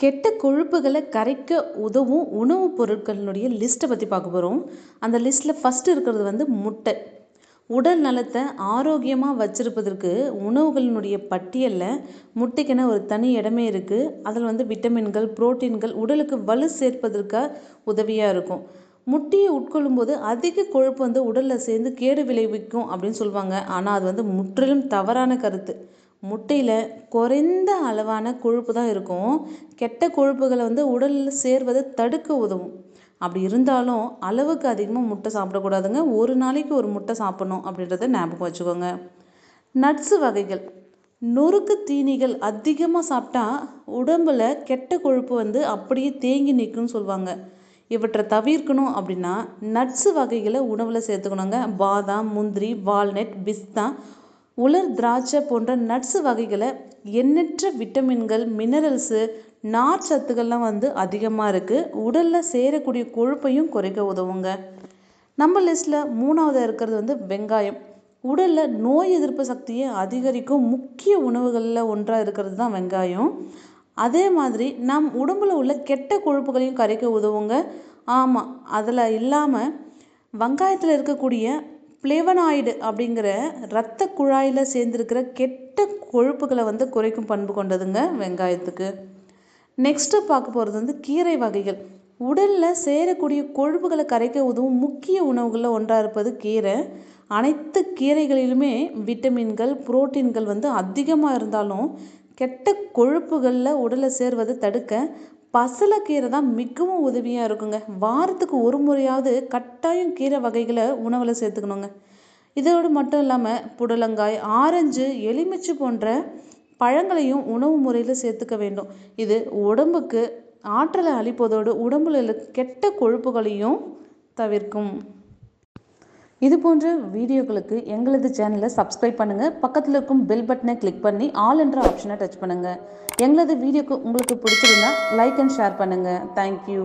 கெட்ட கொழுப்புகளை கரைக்க உதவும் உணவுப் பொருட்களினுடைய லிஸ்ட்டை பற்றி பார்க்க போகிறோம் அந்த லிஸ்ட்டில் ஃபஸ்ட்டு இருக்கிறது வந்து முட்டை. உடல் நலத்தை ஆரோக்கியமாக வச்சிருப்பதற்கு உணவுகளினுடைய பட்டியலில் முட்டைக்கென ஒரு தனி இடமே இருக்குது அதில் வந்து விட்டமின்கள் புரோட்டீன்கள் உடலுக்கு வலு சேர்ப்பதற்காக உதவியாக இருக்கும். முட்டையை உட்கொள்ளும்போது அதிக கொழுப்பு வந்து உடலில் சேர்ந்து கேடு விளைவிக்கும் அப்படின்னு சொல்லுவாங்க. ஆனால் அது வந்து முற்றிலும் தவறான கருத்து. முட்டையில் குறைந்த அளவான கொழுப்பு தான் இருக்கும். கெட்ட கொழுப்புகளை வந்து உடலில் சேர்வதை தடுக்க உதவும். அப்படி இருந்தாலும் அளவுக்கு அதிகமாக முட்டை சாப்பிடக்கூடாதுங்க. ஒரு நாளைக்கு ஒரு முட்டை சாப்பிட்ணும் அப்படின்றத ஞாபகம் வச்சுக்கோங்க. நட்ஸு வகைகள். நொறுக்கு தீனிகள் அதிகமாக சாப்பிட்டா உடம்புல கெட்ட கொழுப்பு வந்து அப்படியே தேங்கி நிற்கும்னு சொல்லுவாங்க. இவற்றை தவிர்க்கணும் அப்படின்னா நட்ஸு வகைகளை உணவில் சேர்த்துக்கணுங்க. பாதாம் முந்திரி வால்நட் பிஸ்தா உலர் திராட்சை போன்ற நட்ஸு வகைகளை எண்ணற்ற விட்டமின்கள் மினரல்ஸு நார் சத்துக்கள்லாம் வந்து அதிகமாக இருக்குது உடலில் சேரக்கூடிய கொழுப்பையும் குறைக்க உதவுங்க. நம்ம லிஸ்ட்டில் மூணாவதாக இருக்கிறது வந்து வெங்காயம். உடலில் நோய் எதிர்ப்பு சக்தியை அதிகரிக்கும் முக்கிய உணவுகளில் ஒன்றாக இருக்கிறது தான் வெங்காயம். அதே மாதிரி நம் உடம்புல உள்ள கெட்ட கொழுப்புகளையும் கரைக்க உதவுங்க. ஆமாம் அதில் இல்லாமல் வெங்காயத்தில் இருக்கக்கூடிய பிளேவனாய்டு அப்படிங்கிற இரத்த குழாயில் சேர்ந்துருக்கிற கெட்ட கொழுப்புகளை வந்து குறைக்கும் பண்பு கொண்டதுங்க வெங்காயத்துக்கு. நெக்ஸ்ட்டு பார்க்க போகிறது வந்து கீரை வகைகள். உடலில் சேரக்கூடிய கொழுப்புகளை கரைக்க உதவும் முக்கிய உணவுகளில் ஒன்றாக இருப்பது கீரை. அனைத்து கீரைகளிலுமே விட்டமின்கள் புரோட்டீன்கள் வந்து அதிகமாக இருந்தாலும் கெட்ட கொழுப்புகளில் உடலை சேர்வதை தடுக்க பசலைக்கீரை தான் மிகவும் உதவியாக இருக்குங்க. வாரத்துக்கு ஒரு முறையாவது கட்டாயம் கீரை வகைகளை உணவில் சேர்த்துக்கணுங்க. இதோடு மட்டும் இல்லாமல் புடலங்காய் ஆரஞ்சு எலுமிச்சை போன்ற பழங்களையும் உணவு முறையில் சேர்த்துக்க வேண்டும். இது உடம்புக்கு ஆற்றலை அளிப்பதோடு உடம்புல கெட்ட கொழுப்புகளையும் தவிர்க்கும். இது போன்ற வீடியோக்களுக்கு எங்களது சேனலை சப்ஸ்கிரைப் பண்ணுங்கள் பக்கத்தில் இருக்கும் பெல் பட்டனை கிளிக் பண்ணி ஆல் என்ற ஆப்ஷனை டச் பண்ணுங்கள் எங்களது வீடியோக்கு உங்களுக்கு பிடிச்சிருந்தா லைக் அண்ட் ஷேர் பண்ணுங்கள் தேங்க்யூ